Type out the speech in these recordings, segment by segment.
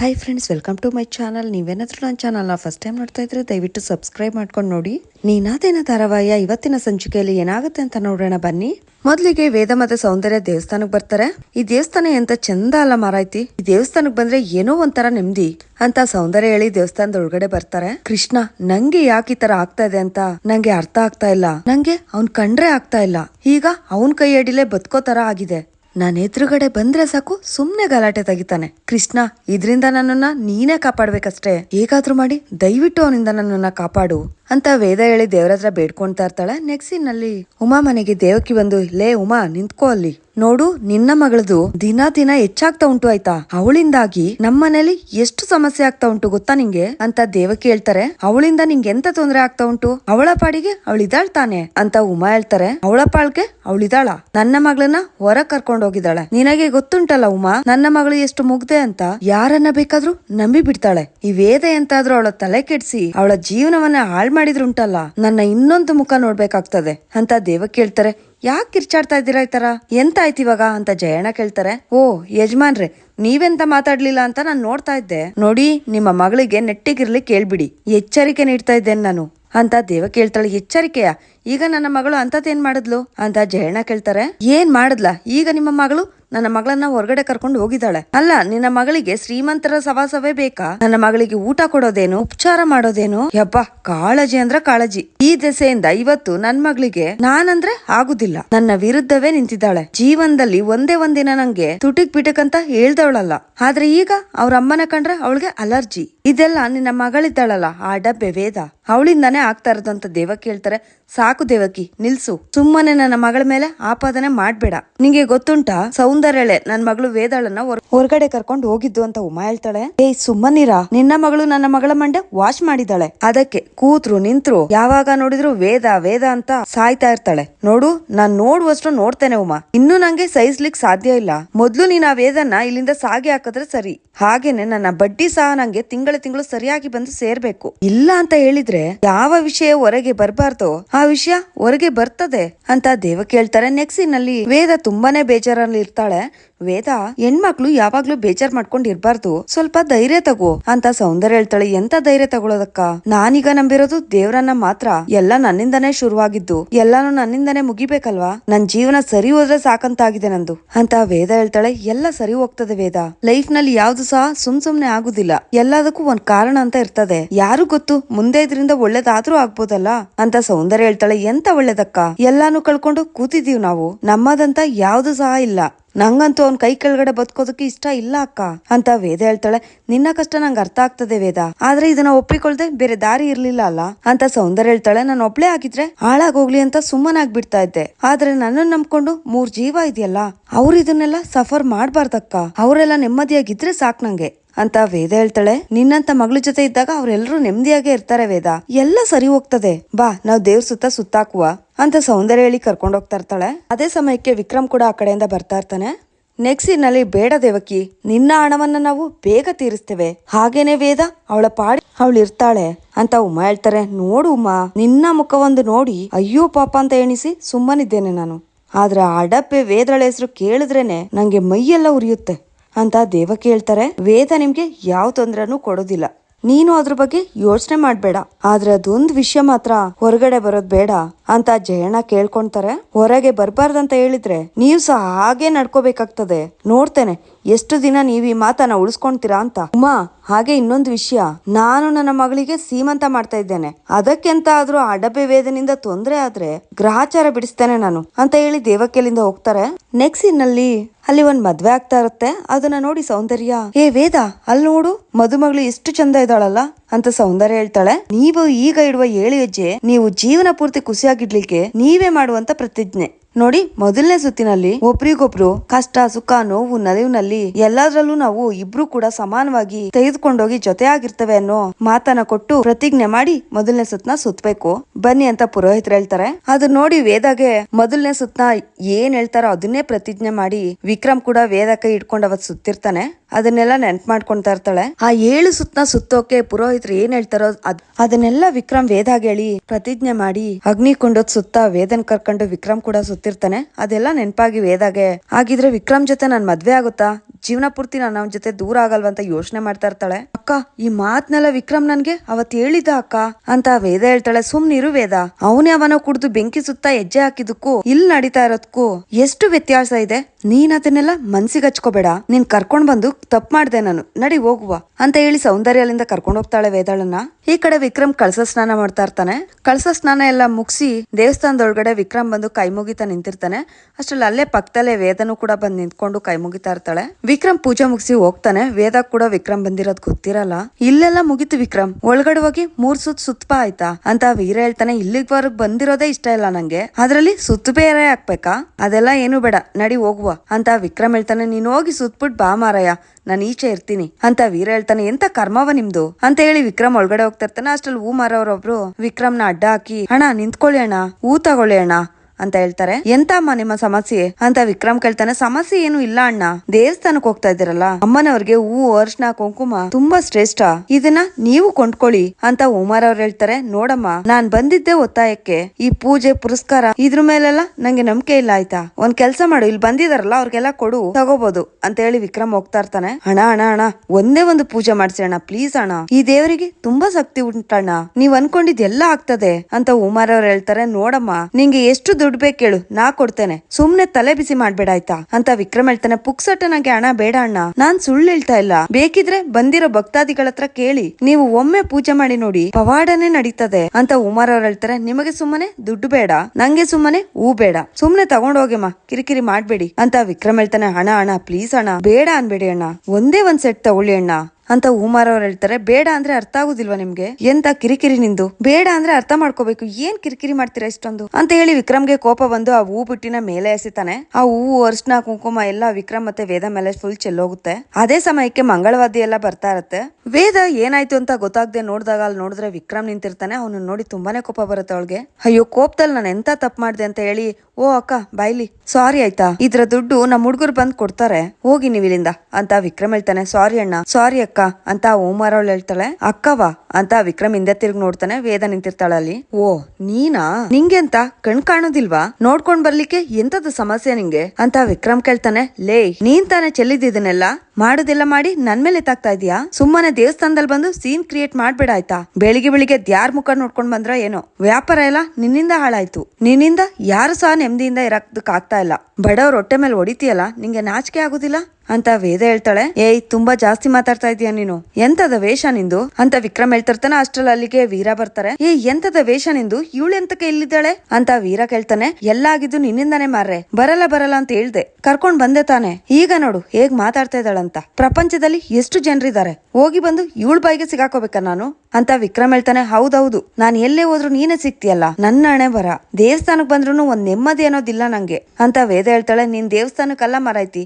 Hi friends welcome to my channel ನೀವೇನಾದರೂ ನನ್ನ ಚಾನಲ್ನ ಫಸ್ಟ್ ಟೈಮ್ ನೋಡ್ತಾ ಇದ್ರೆ ದಯವಿಟ್ಟು ಸಬ್ಸ್ಕ್ರೈಬ್ ಮಾಡ್ಕೊಂಡು ನೋಡಿ. ನೀನಾದೇನ ಧಾರಾವಾಹಿಯ ಇವತ್ತಿನ ಸಂಚಿಕೆಯಲ್ಲಿ ಏನಾಗುತ್ತೆ ಅಂತ ನೋಡೋಣ ಬನ್ನಿ. ಮೊದಲಿಗೆ ವೇದ ಮತ್ತೆ ಸೌಂದರ್ಯ ದೇವಸ್ಥಾನಕ್ಕೆ ಬರ್ತಾರೆ. ಈ ದೇವಸ್ಥಾನ ಎಂತ ಚಂದ ಅಲ್ಲ ಮಾರಾಯ್ತಿ. ಈ ದೇವಸ್ಥಾನಕ್ಕೆ ಬಂದ್ರೆ ಏನೋ ಒಂಥರ ನೆಮ್ಮದಿ ಅಂತ ಸೌಂದರ್ಯ ಹೇಳಿ ದೇವಸ್ಥಾನದ ಒಳಗಡೆ ಬರ್ತಾರೆ. ಕೃಷ್ಣ, ನಂಗೆ ಯಾಕೆ ಈ ತರ ಆಗ್ತಾ ಇದೆ ಅಂತ ನಂಗೆ ಅರ್ಥ ಆಗ್ತಾ ಇಲ್ಲ. ನಂಗೆ ಅವ್ನ್ ಕಂಡ್ರೆ ಆಗ್ತಾ ಇಲ್ಲ. ಈಗ ಅವನ್ ಕೈ ಬದುಕೋ ತರ ಆಗಿದೆ. ನಾನ್ ಎದುರುಗಡೆ ಬಂದ್ರೆ ಸಾಕು ಸುಮ್ಮನೆ ಗಲಾಟೆ ತೆಗಿತಾನೆ. ಕೃಷ್ಣ, ಇದ್ರಿಂದ ನನ್ನನ್ನ ನೀನೇ ಕಾಪಾಡ್ಬೇಕಷ್ಟೇ. ಹೇಗಾದ್ರೂ ಮಾಡಿ, ದಯವಿಟ್ಟು ಅವನಿಂದ ನನ್ನನ್ನ ಕಾಪಾಡು. ಅಂತ ವೇದ ಹೇಳಿ ದೇವ್ರ ಹತ್ರ ಬೇಡ್ಕೊಂತಾ ಇರ್ತಾಳೆ. ನೆಕ್ಸ್ಟ್ ಅಲ್ಲಿ ಉಮಾ ಮನೆಗೆ ದೇವಕಿ ಬಂದು, ಲೇ ಉಮಾ, ನಿಂತ್ಕೋ ಅಲ್ಲಿ. ನೋಡು, ನಿನ್ನ ಮಗಳದು ದಿನ ದಿನ ಹೆಚ್ಚಾಗ್ತಾ ಉಂಟು ಆಯ್ತಾ? ಅವಳಿಂದಾಗಿ ನಮ್ಮನೇಲಿ ಎಷ್ಟು ಸಮಸ್ಯೆ ಆಗ್ತಾ ಉಂಟು ಗೊತ್ತಾ ನಿಂಗೆ? ಅಂತ ದೇವಕಿ ಹೇಳ್ತಾರೆ. ಅವಳಿಂದ ನಿಂಗೆ ಎಂತ ತೊಂದರೆ ಆಗ್ತಾ ಉಂಟು? ಅವಳ ಪಾಡಿಗೆ ಅವಳಿದಾಳ್ ತಾನೆ ಅಂತ ಉಮಾ ಹೇಳ್ತಾರೆ. ಅವಳ ಪಾಳ್ಗೆ ಅವಳಿದಾಳ ನನ್ನ ಮಗಳನ್ನ ಹೊರ ಕರ್ಕೊಂಡು ಹೋಗಿದ್ದಾಳೆ. ನಿನಗೆ ಗೊತ್ತುಂಟಲ್ಲ ಉಮಾ, ನನ್ನ ಮಗಳು ಎಷ್ಟು ಮುಗ್ದೆ ಅಂತ? ಯಾರನ್ನ ಬೇಕಾದ್ರೂ ನಂಬಿ ಬಿಡ್ತಾಳೆ. ಈ ವೇದ ಎಂತಾದ್ರೂ ಅವಳ ತಲೆ ಕೆಡ್ಸಿ ಅವಳ ಜೀವನವನ್ನ ಹಾಳ್ ಮಾಡಿದ್ರುಂಟಲ್ಲ? ನನ್ನ ಇನ್ನೊಂದು ಮುಖ ನೋಡ್ಬೇಕಾಗ್ತದೆ. ಅಂತ ದೇವಕ್ಕೆ ಕೇಳ್ತಾರೆ. ಯಾಕೆ ಕಿರ್ಚಾಡ್ತಾ ಇದ್ದೀರಾ ಈ ತರ? ಎಂತ ಆಯ್ತು ಇವಾಗ? ಅಂತ ಜಯಣ್ಣ ಕೇಳ್ತಾರೆ. ಓ, ಯಜಮಾನ್ರೆ, ನೀವೆಂತ ಮಾತಾಡ್ಲಿಲ್ಲ ಅಂತ ನಾನು ನೋಡ್ತಾ ಇದ್ದೆ. ನೋಡಿ, ನಿಮ್ಮ ಮಗಳಿಗೆ ನೆಟ್ಟಿಗಿರ್ಲಿ ಕೇಳ್ಬಿಡಿ. ಎಚ್ಚರಿಕೆ ನೀಡ್ತಾ ಇದ್ದೇನೆ ನಾನು. ಅಂತ ದೇವ ಕೇಳ್ತಾಳೆ. ಎಚ್ಚರಿಕೆಯ? ಈಗ ನನ್ನ ಮಗಳು ಅಂತದೇನ್ ಮಾಡಿದ್ಲು? ಅಂತ ಜಯಣ್ಣ ಕೇಳ್ತಾರೆ. ಏನ್ ಮಾಡಿದ್ಲ? ಈಗ ನಿಮ್ಮ ಮಗಳು? ನನ್ನ ಮಗಳನ್ನ ಹೊರಗಡೆ ಕರ್ಕೊಂಡು ಹೋಗಿದ್ದಾಳೆ. ಅಲ್ಲ, ನಿನ್ನ ಮಗಳಿಗೆ ಶ್ರೀಮಂತರ ಸವಾಸವೇ ಬೇಕಾ? ನನ್ನ ಮಗಳಿಗೆ ಊಟ ಕೊಡೋದೇನು? ಉಪಚಾರ ಮಾಡೋದೇನು? ಯಬ್ಬ, ಕಾಳಜಿ ಅಂದ್ರ ಕಾಳಜಿ. ಈ ದೆಸೆಯಿಂದ ಇವತ್ತು ನನ್ ಮಗಳಿಗೆ ನಾನಂದ್ರೆ ಆಗುದಿಲ್ಲ. ನನ್ನ ವಿರುದ್ಧವೇ ನಿಂತಿದ್ದಾಳೆ. ಜೀವನದಲ್ಲಿ ಒಂದೇ ಒಂದಿನ ನಂಗೆ ತುಟಿಕ್ ಬಿಟಕ್ ಅಂತ ಹೇಳ್ದವಳಲ್ಲ. ಆದ್ರೆ ಈಗ ಅವ್ರ ಅಮ್ಮನ ಕಂಡ್ರೆ ಅವಳಿಗೆ ಅಲರ್ಜಿ. ಇದೆಲ್ಲ ನಿನ್ನ ಮಗಳಿದ್ದಾಳಲ್ಲ, ಆ ಡಬ್ಬೆ ವೇದ. ಅವಳಿಂದಾನೇ ಆಗ್ತಾ ಇರೋದು ಅಂತ ದೇವಕ್ಕೆ ಹೇಳ್ತಾರೆ ಸಾಕು ದೇವಕಿ, ನಿಲ್ಸು. ಸುಮ್ಮನೆ ನನ್ನ ಮಗಳ ಮೇಲೆ ಆಪಾದನೆ ಮಾಡ್ಬೇಡ. ನಿಂಗೆ ಗೊತ್ತುಂಟಾ? ಸೌಂದರ್ಯಳೆ ನನ್ ಮಗಳು ವೇದಾಳನ್ನ ಹೊರ- ಹೊರಗಡೆ ಕರ್ಕೊಂಡು ಹೋಗಿದ್ದು ಅಂತ ಉಮಾ ಹೇಳ್ತಾಳೆ. ಏಯ್, ಸುಮ್ಮನಿರಾ? ನಿನ್ನ ಮಗಳು ನನ್ನ ಮಗಳ ಮಂಡೆ ವಾಶ್ ಮಾಡಿದಾಳೆ. ಅದಕ್ಕೆ ಕೂತ್ರು, ನಿಂತ್ರು. ಯಾವಾಗ ನೋಡಿದ್ರು ವೇದ ವೇದ ಅಂತ ಸಾಯ್ತಾ ಇರ್ತಾಳೆ. ನೋಡು, ನಾನ್ ನೋಡುವಷ್ಟು ನೋಡ್ತೇನೆ ಉಮಾ. ಇನ್ನು ನಂಗೆ ಸಹಿಸ್ಲಿಕ್ ಸಾಧ್ಯ ಇಲ್ಲ. ಮೊದ್ಲು ನೀನ್ ಆ ವೇದನ್ನ ಇಲ್ಲಿಂದ ಸಾಗಿ ಹಾಕಿದ್ರೆ ಸರಿ. ಹಾಗೇನೆ ನನ್ನ ಬಡ್ಡಿ ಸಹ ನಂಗೆ ತಿಂಗಳ ತಿಂಗಳು ಸರಿಯಾಗಿ ಬಂದು ಸೇರ್ಬೇಕು. ಇಲ್ಲ ಅಂತ ಹೇಳಿದ್ರೆ ಯಾವ ವಿಷಯ ಹೊರಗೆ ಬರಬಾರ್ದೋ ಆ ವಿಷಯ ಹೊರಗೆ ಬರ್ತದೆ ಅಂತ ದೇವ ಕೇಳ್ತಾರೆ. ನೆಕ್ಸ್ಟ್ ವೇದ ತುಂಬಾನೇ ಬೇಜಾರಲ್ಲಿ ಇರ್ತಾಳೆ. ವೇದ, ಹೆಣ್ಮಕ್ಳು ಯಾವಾಗ್ಲೂ ಬೇಜಾರ್ ಮಾಡ್ಕೊಂಡ್ ಇರ್ಬಾರ್ದು. ಸ್ವಲ್ಪ ಧೈರ್ಯ ತಗೋ. ಅಂತ ಸೌಂದರ್ಯ ಹೇಳ್ತಾಳೆ. ಎಂತ ಧೈರ್ಯ ತಗೊಳೋದಕ್ಕ? ನಾನೀಗ ನಂಬಿರೋದು ದೇವ್ರನ್ನ ಮಾತ್ರ. ಎಲ್ಲ ನನ್ನಿಂದನೇ ಶುರುವಾಗಿದ್ದು. ಎಲ್ಲಾನು ನನ್ನಿಂದನೇ ಮುಗಿಬೇಕಲ್ವಾ? ನನ್ ಜೀವನ ಸರಿ ಹೋದ್ರೆ ಸಾಕಂತಾಗಿದೆ ನಂದು. ಅಂತ ವೇದ ಹೇಳ್ತಾಳೆ. ಎಲ್ಲ ಸರಿ ಹೋಗ್ತದೆ ವೇದ. ಲೈಫ್ನಲ್ಲಿ ಯಾವ್ದು ಸಹ ಸುಮ್ ಸುಮ್ನೆ ಆಗುದಿಲ್ಲ. ಎಲ್ಲದಕ್ಕೂ ಒಂದ್ ಕಾರಣ ಅಂತ ಇರ್ತದೆ. ಯಾರು ಗೊತ್ತು? ಮುಂದೆ ಇದ್ರಿಂದ ಒಳ್ಳೇದಾದ್ರೂ ಆಗ್ಬೋದಲ್ಲ? ಅಂತ ಸೌಂದರ್ಯ ಹೇಳ್ತಾಳೆ. ಎಂತ ಒಳ್ಳೇದಕ್ಕ? ಎಲ್ಲಾನು ಕಳ್ಕೊಂಡು ಕೂತಿದೀವಿ ನಾವು. ನಮ್ಮದಂತ ಯಾವ್ದು ಸಹ ಇಲ್ಲ. ನಂಗಂತೂ ಅವ್ನ ಕೈ ಕೆಳಗಡೆ ಬದುಕೋದಕ್ಕೆ ಇಷ್ಟ ಇಲ್ಲ ಅಕ್ಕ, ಅಂತ ವೇದ ಹೇಳ್ತಾಳೆ. ನಿನ್ನ ಕಷ್ಟ ನಂಗೆ ಅರ್ಥ ಆಗ್ತದೆ ವೇದ. ಆದ್ರೆ ಇದನ್ನ ಒಪ್ಪಿಕೊಳ್ಳದೆ ಬೇರೆ ದಾರಿ ಇರ್ಲಿಲ್ಲ ಅಲ್ಲ, ಅಂತ ಸೌಂದರ್ಯ ಹೇಳ್ತಾಳೆ. ನಾನು ಒಬ್ಳೆ ಆಗಿದ್ರೆ ಹಾಳಾಗೋಗ್ಲಿ ಅಂತ ಸುಮ್ಮನಾಗ್ಬಿಡ್ತಾ ಇದ್ದೆ. ಆದ್ರೆ ನನ್ನನ್ನು ನಂಬ್ಕೊಂಡು ಮೂರ್ ಜೀವ ಇದೆಯಲ್ಲ, ಅವ್ರು ಇದನ್ನೆಲ್ಲ ಸಫರ್ ಮಾಡ್ಬಾರ್ದಕ್ಕ. ಅವರೆಲ್ಲ ನೆಮ್ಮದಿಯಾಗಿದ್ರೆ ಸಾಕ್ ನಂಗೆ. ಅಂತ ವೇದ ಹೇಳ್ತಾಳೆ. ನಿನ್ನಂತ ಮಗಳ ಜೊತೆ ಇದ್ದಾಗ ಅವರೆಲ್ಲರೂ ನೆಮ್ಮದಿಯಾಗೇ ಇರ್ತಾರೆ ವೇದ. ಎಲ್ಲ ಸರಿ ಹೋಗ್ತದೆ. ಬಾ, ನಾವ್ ದೇವ್ರ ಸುತ್ತ ಸುತ್ತಾಕುವ ಅಂತ ಸೌಂದರ್ಯ ಹೇಳಿ ಕರ್ಕೊಂಡು ಹೋಗ್ತಾ ಇರ್ತಾಳೆ. ಅದೇ ಸಮಯಕ್ಕೆ ವಿಕ್ರಮ್ ಕೂಡ ಆ ಕಡೆಯಿಂದ ಬರ್ತಾ ಇರ್ತಾನೆ. ನೆಕ್ಸ್ಟ್ನಲ್ಲಿ ಬೇಡ ದೇವಕಿ, ನಿನ್ನ ಹಣವನ್ನ ನಾವು ಬೇಗ ತೀರಿಸ್ತೇವೆ. ಹಾಗೇನೆ ವೇದ, ಅವಳ ಪಾಡಿ ಅವಳು ಇರ್ತಾಳೆ ಅಂತ ಉಮಾ ಹೇಳ್ತಾರೆ. ನೋಡು ಉಮಾ, ನಿನ್ನ ಮುಖವೊಂದು ನೋಡಿ ಅಯ್ಯೋ ಪಾಪ ಅಂತ ಎಣಿಸಿ ಸುಮ್ಮನಿದ್ದೇನೆ ನಾನು. ಆದ್ರೆ ಡಬ್ಬೆ ವೇದಳ ಹೆಸರು ಕೇಳಿದ್ರೇನೆ ನಂಗೆ ಮೈಯೆಲ್ಲ ಉರಿಯುತ್ತೆ. ಅಂತ ದೇವ ಕೇಳ್ತಾರೆ. ವೇದ ನಿಮ್ಗೆ ಯಾವ ತೊಂದ್ರೂ ಕೊಡೋದಿಲ್ಲ. ನೀನು ಅದ್ರ ಬಗ್ಗೆ ಯೋಚನೆ ಮಾಡ್ಬೇಡ. ಆದ್ರೆ ಅದೊಂದ್ ವಿಷಯ ಮಾತ್ರ ಹೊರಗಡೆ ಬರೋದ್ ಬೇಡ ಅಂತ ಜಯಣ್ಣ ಕೇಳ್ಕೊಂತಾರೆ. ಹೊರಗೆ ಬರ್ಬಾರ್ದಂತ ಹೇಳಿದ್ರೆ ನೀವು ಸಹ ಹಾಗೆ ನಡ್ಕೋಬೇಕಾಗ್ತದೆ. ನೋಡ್ತೇನೆ. ಎಷ್ಟು ದಿನ ನೀವ್ ಈ ಮಾತನ್ನ ಉಳಿಸ್ಕೊಂತೀರಾ ಅಂತ? ಉಮಾ, ಹಾಗೆ ಇನ್ನೊಂದು ವಿಷಯ. ನಾನು ನನ್ನ ಮಗಳಿಗೆ ಸೀಮಂತ ಮಾಡ್ತಾ ಇದ್ದೇನೆ. ಅದಕ್ಕೆಂತ ಆದ್ರೂ ಅಡಬೆ ವೇದನಿಂದ ತೊಂದ್ರೆ ಆದ್ರೆ ಗ್ರಹಾಚಾರ ಬಿಡಿಸ್ತೇನೆ ನಾನು ಅಂತ ಹೇಳಿ ದೇವಕ್ಕೆಲಿಂದ ಹೋಗ್ತಾರೆ. ನೆಕ್ಸ್ಟ್ ಇನ್ನಲ್ಲಿ ಅಲ್ಲಿ ಒಂದ್ ಮದ್ವೆ ಆಗ್ತಾ ಇರುತ್ತೆ. ಅದನ್ನ ನೋಡಿ ಸೌಂದರ್ಯ, ಏ ವೇದ ಅಲ್ಲಿ ನೋಡು, ಮದುಮಗಳು ಎಷ್ಟು ಚಂದ ಇದ್ದಾಳಲ್ಲ ಅಂತ ಸೌಂದರ್ಯ ಹೇಳ್ತಾಳೆ. ನೀವು ಈಗ ಇಡುವ ಏಳು ಹೆಜ್ಜೆ, ನೀವು ಜೀವನ ಪೂರ್ತಿ ಖುಷಿಯಾಗಿಡ್ಲಿಕ್ಕೆ ನೀವೇ ಮಾಡುವಂತ ಪ್ರತಿಜ್ಞೆ. ನೋಡಿ ಮೊದಲನೇ ಸುತ್ತಿನಲ್ಲಿ ಒಬ್ರಿಗೊಬ್ರು ಕಷ್ಟ, ಸುಖ, ನೋವು, ನಲಿವಿನಲ್ಲಿ ಎಲ್ಲದರಲ್ಲೂ ನಾವು ಇಬ್ರು ಕೂಡ ಸಮಾನವಾಗಿ ತೆಗೆದುಕೊಂಡೋಗಿ ಜೊತೆಯಾಗಿರ್ತವೆ ಅನ್ನೋ ಮಾತನ್ನ ಕೊಟ್ಟು ಪ್ರತಿಜ್ಞೆ ಮಾಡಿ ಮೊದಲನೇ ಸುತ್ತನ ಸುತ್ತಬೇಕು ಬನ್ನಿ ಅಂತ ಪುರೋಹಿತರು ಹೇಳ್ತಾರೆ. ಅದು ನೋಡಿ ವೇದಾಗೆ ಮೊದಲನೇ ಸುತ್ತನ ಏನ್ ಹೇಳ್ತಾರೋ ಅದನ್ನೇ ಪ್ರತಿಜ್ಞೆ ಮಾಡಿ ವಿಕ್ರಮ್ ಕೂಡ ವೇದಕ್ಕೆ ಕೈ ಅವತ್ ಸುತ್ತಿರ್ತಾನೆ. ಅದನ್ನೆಲ್ಲ ನೆನ್ಪ್ ಮಾಡ್ಕೊಂತಾ ಇರ್ತಾಳೆ. ಆ ಏಳು ಸುತ್ತ ಸುತ್ತೋಕೆ ಪುರೋಹಿತರು ಏನ್ ಹೇಳ್ತಾರೋ ಅದ್ ಅದನ್ನೆಲ್ಲ ವಿಕ್ರಮ್ ವೇದಾಗ್ ಹೇಳಿ ಪ್ರತಿಜ್ಞೆ ಮಾಡಿ ಅಗ್ನಿ ಕೊಂಡೋದ್ ಸುತ್ತ ವೇದನ್ ಕರ್ಕೊಂಡು ವಿಕ್ರಮ್ ಕೂಡ ಸುತ್ತಿರ್ತಾನೆ. ಅದೆಲ್ಲ ನೆನಪಾಗಿ ವೇದಾಗೆ, ಹಾಗಿದ್ರೆ ವಿಕ್ರಮ್ ಜೊತೆ ನಾನ್ ಮದ್ವೆ ಆಗುತ್ತಾ? ಜೀವನ ಪೂರ್ತಿ ನಾನು ಅವನ ಜೊತೆ ದೂರ ಆಗಲ್ವಂತ ಯೋಚನೆ ಮಾಡ್ತಾ ಇರ್ತಾಳೆ. ಅಕ್ಕ, ಈ ಮಾತ್ನೆಲ್ಲ ವಿಕ್ರಮ್ ನನ್ಗೆ? ಅವತ್ ಹೇಳಿದ ಅಕ್ಕ? ಅಂತ ವೇದ ಹೇಳ್ತಾಳೆ. ಸುಮ್ನಿರು ವೇದ. ಅವನೇ ಅವನ ಕುಡ್ದು ಬೆಂಕಿ ಸುತ್ತ ಹೆಜ್ಜೆ ಹಾಕಿದಕ್ಕೂ ಇಲ್ಲಿ ನಡೀತಾ ಇರೋದಕ್ಕೂ ಎಷ್ಟು ವ್ಯತ್ಯಾಸ ಇದೆ? ನೀನ್ ಅದನ್ನೆಲ್ಲ ಮನ್ಸಿಗೆ ಹಚ್ಕೋಬೇಡ. ನೀನ್ ಕರ್ಕೊಂಡ್ ಬಂದು ತಪ್ಪು ಮಾಡ್ದೆ ನಾನು. ನಡಿ, ಹೋಗುವ. ಅಂತ ಹೇಳಿ ಸೌಂದರ್ಯ ಅಲ್ಲಿಂದ ಕರ್ಕೊಂಡು ಹೋಗ್ತಾಳೆ ವೇದಾಳನ್ನ. ಈ ಕಡೆ ವಿಕ್ರಮ್ ಕಳಸ ಸ್ನಾನ ಮಾಡ್ತಾ ಇರ್ತಾನೆ. ಕಳಸ ಸ್ನಾನ ಎಲ್ಲ ಮುಗಿಸಿ ದೇವಸ್ಥಾನದೊಳಗಡೆ ವಿಕ್ರಮ್ ಬಂದು ಕೈ ಮುಗಿತಾ ನಿಂತಿರ್ತಾನೆ. ಅಷ್ಟ್ರಲ್ಲಿ ಅಲ್ಲೇ ಪಕ್ಕದಲ್ಲೇ ವೇದನು ಕೂಡ ಬಂದು ನಿಂತ್ಕೊಂಡು ಕೈ ಮುಗಿತಾ ಇರ್ತಾಳೆ. ವಿಕ್ರಮ್ ಪೂಜೆ ಮುಗಿಸಿ ಹೋಗ್ತಾನೆ. ವೇದ ಕೂಡ ವಿಕ್ರಮ್ ಬಂದಿರೋದ್ ಗೊತ್ತಿರಲ್ಲ. ಇಲ್ಲೆಲ್ಲ ಮುಗಿತು ವಿಕ್ರಮ್. ಒಳಗಡೆ ಹೋಗಿ ಮೂರ್ ಸುತ್ ಸುತ್ತಪ ಆಯ್ತಾ ಅಂತ ವೀರ ಹೇಳ್ತಾನೆ. ಇಲ್ಲಿವರೆಗ್ ಬಂದಿರೋದೇ ಇಷ್ಟ ಇಲ್ಲ ನಂಗೆ. ಅದ್ರಲ್ಲಿ ಸುತ್ತ ಬೇರೆ ಹಾಕ್ಬೇಕಾ? ಅದೆಲ್ಲ ಏನು ಬೇಡ. ನಡಿ, ಹೋಗುವ ಅಂತ ವಿಕ್ರಮ್ ಹೇಳ್ತಾನೆ. ನೀನ್ ಹೋಗಿ ಸುತ್ಬಿಟ್ ಬಾ ಮಾರಯ್ಯ. ನಾನು ಈಚೆ ಇರ್ತೀನಿ. ಅಂತ ವೀರ ಹೇಳ್ತಾನೆ, ಎಂತ ಕರ್ಮವ ನಿಮ್ದು? ಅಂತ ಹೇಳಿ ವಿಕ್ರಮ್ ಒಳಗಡೆ ಹೋಗ್ತಾ ಇರ್ತಾನೆ. ಅಷ್ಟ್ರಲ್ಲಿ ಹೂ ಮಾರೋರೊಬ್ರು ವಿಕ್ರಮ್ನ ಅಡ್ಡ ಹಾಕಿ, ಅಣ್ಣ ನಿಂತ್ಕೊಳ್ಳಿ ಅಣ್ಣ ಹೂ ತಗೊಳ್ಳಿ ಅಣ್ಣ. ಅಂತ ಹೇಳ್ತಾರೆ. ಎಂತ ಅಮ್ಮ ನಿಮ್ಮ ಸಮಸ್ಯೆ? ಅಂತ ವಿಕ್ರಮ್ ಕೇಳ್ತಾನೆ. ಸಮಸ್ಯೆ ಏನು ಇಲ್ಲ ಅಣ್ಣ. ದೇವಸ್ಥಾನಕ್ಕೆ ಹೋಗ್ತಾ ಇದ್ದೀರಲ್ಲ? ಅಮ್ಮನವ್ರಿಗೆ ಹೂವು ಅರ್ಶನ ಕುಂಕುಮ ತುಂಬಾ ಶ್ರೇಷ್ಠ. ಇದನ್ನ ನೀವು ಕೊಂಡ್ಕೊಳ್ಳಿ ಅಂತ ಉಮಾರ್ ಅವ್ರು ಹೇಳ್ತಾರೆ. ನೋಡಮ್ಮ, ನಾನ್ ಬಂದಿದ್ದೆ ಒತ್ತಾಯಕ್ಕೆ. ಈ ಪೂಜೆ, ಪುರಸ್ಕಾರ ಇದ್ರ ಮೇಲೆಲ್ಲ ನಂಗೆ ನಂಬಿಕೆ ಇಲ್ಲ ಆಯ್ತಾ? ಒಂದ್ ಕೆಲ್ಸ ಮಾಡು. ಇಲ್ಲಿ ಬಂದಿದಾರಲ್ಲ, ಅವ್ರಿಗೆಲ್ಲ ಕೊಡು. ತಗೋಬಹುದು ಅಂತ ಹೇಳಿ ವಿಕ್ರಮ್ ಹೋಗ್ತಾ ಇರ್ತಾನೆ. ಹಣ ಹಣ ಹಣ ಒಂದೇ ಒಂದು ಪೂಜೆ ಮಾಡಿಸಿ ಅಣ್ಣ, ಪ್ಲೀಸ್ ಅಣ್ಣ. ಈ ದೇವರಿಗೆ ತುಂಬಾ ಶಕ್ತಿ ಉಂಟಣ್ಣ. ನೀವ್ ಅನ್ಕೊಂಡಿದ್ ಆಗ್ತದೆ ಅಂತ ಉಮಾರ್ ಅವ್ರು ಹೇಳ್ತಾರೆ. ನೋಡಮ್ಮ, ನಿಂಗೆ ಎಷ್ಟು ದುಡ್ಡು ಬೇಕು ಕೇಳು, ನಾ ಕೊಡ್ತೇನೆ. ಸುಮ್ನೆ ತಲೆ ಬಿಸಿ ಮಾಡ್ಬೇಡ ಆಯ್ತಾ? ಅಂತ ವಿಕ್ರಮ್ ಹೇಳ್ತಾನೆ ಪುಕ್ಸಟ ನಂಗೆ ಹಣ ಬೇಡ ಅಣ್ಣ. ನಾನ್ ಸುಳ್ಳು ಹೇಳ್ತಾ ಇಲ್ಲ. ಬೇಕಿದ್ರೆ ಬಂದಿರೋ ಭಕ್ತಾದಿಗಳ ಹತ್ರ ಕೇಳಿ. ನೀವು ಒಮ್ಮೆ ಪೂಜೆ ಮಾಡಿ ನೋಡಿ, ಪವಾಡನೆ ನಡೀತದೆ ಅಂತ ಉಮಾರ್ ಅವ್ರು ಹೇಳ್ತಾರೆ. ನಿಮಗೆ ಸುಮ್ಮನೆ ದುಡ್ಡು ಬೇಡ, ನಂಗೆ ಸುಮ್ಮನೆ ಹೂ ಬೇಡ. ಸುಮ್ನೆ ತಗೊಂಡೋಗೆಮ್ಮ ಕಿರಿಕಿರಿ ಮಾಡ್ಬೇಡಿ ಅಂತ ವಿಕ್ರಮ್ ಹೇಳ್ತಾನೆ. ಹಣ ಅಣ್ಣ ಪ್ಲೀಸ್ ಅಣ್ಣ. ಬೇಡ ಅನ್ಬೇಡಿ ಅಣ್ಣ. ಒಂದೇ ಒಂದ್ ಸೆಟ್ ತಗೊಳ್ಳಿ ಅಣ್ಣ. ಅಂತ ಹೂಮಾರವ್ರು ಹೇಳ್ತಾರೆ. ಬೇಡ ಅಂದ್ರೆ ಅರ್ಥ ಆಗುದಿಲ್ವಾ ನಿಮ್ಗೆ? ಎಂತ ಕಿರಿಕಿರಿ ನಿಂದು? ಬೇಡ ಅಂದ್ರೆ ಅರ್ಥ ಮಾಡ್ಕೋಬೇಕು. ಏನ್ ಕಿರಿಕಿರಿ ಮಾಡ್ತೀರಾ ಇಷ್ಟೊಂದು? ಅಂತ ಹೇಳಿ ವಿಕ್ರಮ್ಗೆ ಕೋಪ ಬಂದು ಆ ಹೂ ಬಿಟ್ಟಿನ ಮೇಲೆ ಎಸಿತಾನೆ. ಆ ಹೂವು ಅರ್ಶನ, ಕುಂಕುಮ ಎಲ್ಲ ವಿಕ್ರಮ್ ಮತ್ತೆ ವೇದ ಮೇಲೆ ಫುಲ್ ಚೆಲ್ಲೋಗುತ್ತೆ. ಅದೇ ಸಮಯಕ್ಕೆ ಮಂಗಳವಾದಿ ಎಲ್ಲ ಬರ್ತಾ ಇರತ್ತೆ. ವೇದ ಏನಾಯ್ತು ಅಂತ ಗೊತ್ತಾಗದೆ ನೋಡಿದಾಗ ಅಲ್ಲಿ ನೋಡಿದ್ರೆ ವಿಕ್ರಮ್ ನಿಂತಿರ್ತಾನೆ ಅವನು ನೋಡಿ ತುಂಬಾನೇ ಕೋಪ ಬರುತ್ತೆ ಅವಳಿಗೆ. ಅಯ್ಯೋ, ಕೋಪದಲ್ಲಿ ನಾನು ಎಂತ ತಪ್ಪು ಮಾಡ್ದೆ ಅಂತ ಹೇಳಿ, ಓ ಅಕ್ಕ, ಬಾಯ್ಲಿ ಸಾರಿ ಆಯ್ತಾ? ಇದ್ರ ದುಡ್ಡು ನಮ್ಮ ಹುಡುಗರು ಬಂದ್ ಕೊಡ್ತಾರೆ. ಹೋಗಿ ನೀವು ಇಲ್ಲಿಂದ, ಅಂತ ವಿಕ್ರಮ್ ಹೇಳ್ತಾನೆ. ಸಾರಿ ಅಣ್ಣ ಸಾರಿ ಅಕ್ಕ, ಅಂತ ಓಮಾರ್ ಅವಳು ಹೇಳ್ತಾಳೆ. ಅಕ್ಕವಾ ಅಂತ ವಿಕ್ರಮ್ ಹಿಂದೆ ತಿರ್ಗಿ ನೋಡ್ತಾನೆ. ವೇದ ನಿಂತಿರ್ತಾಳೆ ಅಲ್ಲಿ. ಓ, ನೀನಾ? ನಿಂಗೆ ಅಂತ ಕಣ್ ಕಾಣೋದಿಲ್ವಾ? ನೋಡ್ಕೊಂಡ್ ಬರ್ಲಿಕ್ಕೆ ಎಂತದ ಸಮಸ್ಯೆ ನಿಂಗೆ? ಅಂತ ವಿಕ್ರಮ್ ಕೇಳ್ತಾನೆ. ಲೇ, ನೀನ್ ತಾನೇ ಚೆಲ್ಲಿದ್ದನ್ನೆಲ್ಲ ಮಾಡೋದೆಲ್ಲ ಮಾಡಿ ನನ್ ಮೇಲೆ ಎತ್ತಾಗ್ತಾ ಇದೀಯಾ? ಸುಮ್ಮನೆ ದೇವಸ್ಥಾನದಲ್ಲಿ ಬಂದು ಸೀನ್ ಕ್ರಿಯೇಟ್ ಮಾಡ್ಬೇಡ ಆಯ್ತಾ? ಬೆಳಿಗ್ಗೆ ಬೆಳಿಗ್ಗೆ ದ್ಯಾರ್ ಮುಖ ನೋಡ್ಕೊಂಡ್ ಬಂದ್ರ ಏನೋ? ವ್ಯಾಪಾರ ಎಲ್ಲ ನಿನ್ನಿಂದ ಹಾಳಾಯ್ತು. ನಿನ್ನಿಂದ ಯಾರು ಸಹ ನೆಮ್ಮದಿಯಿಂದ ಇರಕ್ ಆಗ್ತಾ ಇಲ್ಲ. ಬಡವ್ರ ಹೊಟ್ಟೆ ಮೇಲೆ ಹೊಡಿತೀಯಲ್ಲ? ನಿಂಗೆ ನಾಚಿಕೆ ಆಗುದಿಲ್ಲ? ಅಂತ ವೇದ ಹೇಳ್ತಾಳೆ. ಏಯ್, ತುಂಬಾ ಜಾಸ್ತಿ ಮಾತಾಡ್ತಾ ಇದೀಯ ನೀನು. ಎಂತದ ವೇಷ ನಿಂದು? ಅಂತ ವಿಕ್ರಮ್ ಹೇಳ್ತಿರ್ತಾನೆ, ಅಷ್ಟ್ರಲ್ಲಿ ಅಲ್ಲಿಗೆ ವೀರ ಬರ್ತಾರೆ. ಏ ಎಂತದ ವೇಷ ನಿಂದು? ಇವಳು ಎಂತಕ್ಕೆ ಇಲ್ಲಿದ್ದಾಳೆ? ಅಂತ ವೀರ ಕೇಳ್ತಾನೆ, ಎಲ್ಲ ಆಗಿದ್ದು ನಿನ್ನಿಂದಾನೆ ಮಾರ್ರೆ. ಬರಲ್ಲ ಬರಲ್ಲ ಅಂತ ಹೇಳ್ದೆ. ಕರ್ಕೊಂಡ್ ಬಂದೆ ತಾನೆ. ಈಗ ನೋಡು, ಹೇಗ್ ಮಾತಾಡ್ತಾ ಇದ್ದಾಳಂತ. ಪ್ರಪಂಚದಲ್ಲಿ ಎಷ್ಟು ಜನರಿದ್ದಾರೆ? ಹೋಗಿ ಬಂದು ಇವಳ ಬಾಯಿಗೆ ಸಿಗಾಕೋಬೇಕ ನಾನು? ಅಂತ ವಿಕ್ರಮ್ ಹೇಳ್ತಾನೆ, ಹೌದೌದು. ನಾನ್ ಎಲ್ಲೇ ಹೋದ್ರು ನೀನೇ ಸಿಗ್ತೀಯಲ್ಲ ನನ್ನ ಹಣೆ ಬರ. ದೇವಸ್ಥಾನಕ್ ಬಂದ್ರು ಒಂದ್ ನೆಮ್ಮದಿ ಅನ್ನೋದಿಲ್ಲ ನಂಗೆ. ಅಂತ ವೇದ ಹೇಳ್ತಾಳೆ, ನೀನ್ ದೇವಸ್ಥಾನಕ್ಕಲ್ಲ ಮರಾಯ್ತಿ.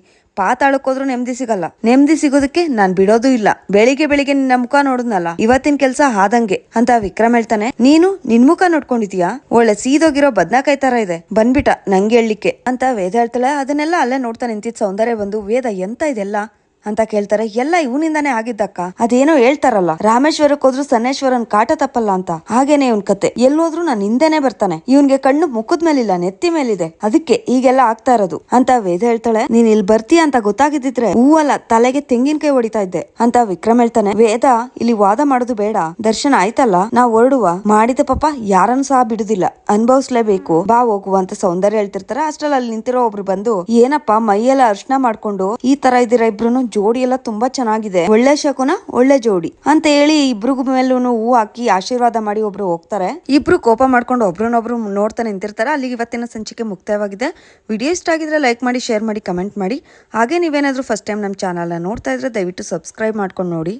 ಹೋದ್ರು ನೆಮ್ಮದಿ ಸಿಗಲ್ಲ. ನೆಮ್ಮದಿ ಸಿಗೋದಕ್ಕೆ ನಾನ್ ಬಿಡೋದು ಇಲ್ಲ. ಬೆಳಿಗ್ಗೆ ಬೆಳಿಗ್ಗೆ ನಿನ್ನ ಮುಖ ನೋಡಿದ್ನಲ್ಲ, ಇವತ್ತಿನ ಕೆಲ್ಸ ಆದಂಗೆ. ಅಂತ ವಿಕ್ರಮ್ ಹೇಳ್ತಾನೆ, ನೀನು ನಿನ್ ಮುಖ ನೋಡ್ಕೊಂಡಿದ್ಯಾ? ಒಳ್ಳೆ ಸೀದೋಗಿರೋ ಬದ್ನಾಕಾಯಿ ತರ ಇದೆ. ಬಂದ್ಬಿಟ ನಂಗೆ ಹೇಳಲಿಕ್ಕೆ. ಅಂತ ವೇದ ಹೇಳ್ತಾಳೆ, ಅದನ್ನೆಲ್ಲ ಅಲ್ಲೇ ನೋಡ್ತಾ ನಿಂತಿದ್ ಸೌಂದರ್ಯ ಬಂದು, ವೇದ ಎಂತ ಇದೆಲ್ಲ? ಅಂತ ಕೇಳ್ತಾರೆ. ಎಲ್ಲ ಇವನಿಂದಾನೇ ಆಗಿದ್ದಕ್ಕ. ಅದೇನೋ ಹೇಳ್ತಾರಲ್ಲ ರಾಮೇಶ್ವರಕ್ಕೆ ಹೋದ್ರು ಸನ್ನೇಶ್ವರನ್ ಕಾಟ ತಪ್ಪಲ್ಲ ಅಂತ. ಹಾಗೇನೆ ಇವನ್ ಕತೆ. ಎಲ್ಲೋದ್ರು ನಾನ್ ಹಿಂದೆನೆ ಬರ್ತಾನೆ. ಇವನ್ಗೆ ಕಣ್ಣು ಮುಖದ ಮೇಲಿಲ್ಲ, ನೆತ್ತಿ ಮೇಲಿದೆ. ಅದಕ್ಕೆ ಈಗೆಲ್ಲ ಆಗ್ತಾ ಇರೋದು. ಅಂತ ವೇದ ಹೇಳ್ತಾಳೆ, ನೀನ್ ಇಲ್ಲಿ ಬರ್ತೀಯ ಅಂತ ಗೊತ್ತಾಗಿದ್ದಿದ್ರೆ ಹೂವಲ್ಲ, ತಲೆಗೆ ತೆಂಗಿನಕಾಯಿ ಹೊಡಿತಾ ಇದ್ದೆ ಅಂತ ವಿಕ್ರಮ್ ಹೇಳ್ತಾನೆ. ವೇದ, ಇಲ್ಲಿ ವಾದ ಮಾಡೋದು ಬೇಡ. ದರ್ಶನ ಆಯ್ತಲ್ಲ, ನಾವ್ ಹೊರಡುವ. ಮಾಡಿದ ಪಾಪ ಯಾರನ್ನು ಸಹ ಬಿಡುದಿಲ್ಲ. ಅನುಭವಿಸ್ಲೇಬೇಕು. ಬಾ ಹೋಗುವ ಅಂತ ಸೌಂದರ್ಯ ಹೇಳ್ತಿರ್ತಾರೆ. ಅಷ್ಟ್ರಲ್ಲಿ ಅಲ್ಲಿ ನಿಂತಿರೋ ಒಬ್ರು ಬಂದು, ಏನಪ್ಪ ಮೈಯೆಲ್ಲ ಅರ್ಶನ ಮಾಡ್ಕೊಂಡು ಈ ತರ ಇದೀರ ಇಬ್ರು ಜೋಡಿ ಎಲ್ಲ ತುಂಬಾ ಚೆನ್ನಾಗಿದೆ. ಒಳ್ಳೆ ಶಕುನ, ಒಳ್ಳೆ ಜೋಡಿ ಅಂತ ಹೇಳಿ ಇಬ್ರಿಗೂ ಮೇಲೂ ಹೂ ಹಾಕಿ ಆಶೀರ್ವಾದ ಮಾಡಿ ಒಬ್ರು ಹೋಗ್ತಾರೆ. ಇಬ್ರು ಕೋಪ ಮಾಡ್ಕೊಂಡು ಒಬ್ರನ್ನೊಬ್ರು ನೋಡ್ತಾ ನಿಂತಿರ್ತಾರೆ. ಅಲ್ಲಿಗೆ ಇವತ್ತಿನ ಸಂಚಿಕೆ ಮುಕ್ತಾಯವಾಗಿದೆ. ವಿಡಿಯೋ ಇಷ್ಟ ಆಗಿದ್ರೆ ಲೈಕ್ ಮಾಡಿ, ಶೇರ್ ಮಾಡಿ, ಕಮೆಂಟ್ ಮಾಡಿ. ಹಾಗೆ ನೀವೇನಾದ್ರೂ ಫಸ್ಟ್ ಟೈಮ್ ನಮ್ಮ ಚಾನಲ್ನ ನೋಡ್ತಾ ಇದ್ರೆ ದಯವಿಟ್ಟು ಸಬ್ಸ್ಕ್ರೈಬ್ ಮಾಡ್ಕೊಂಡು ನೋಡಿ.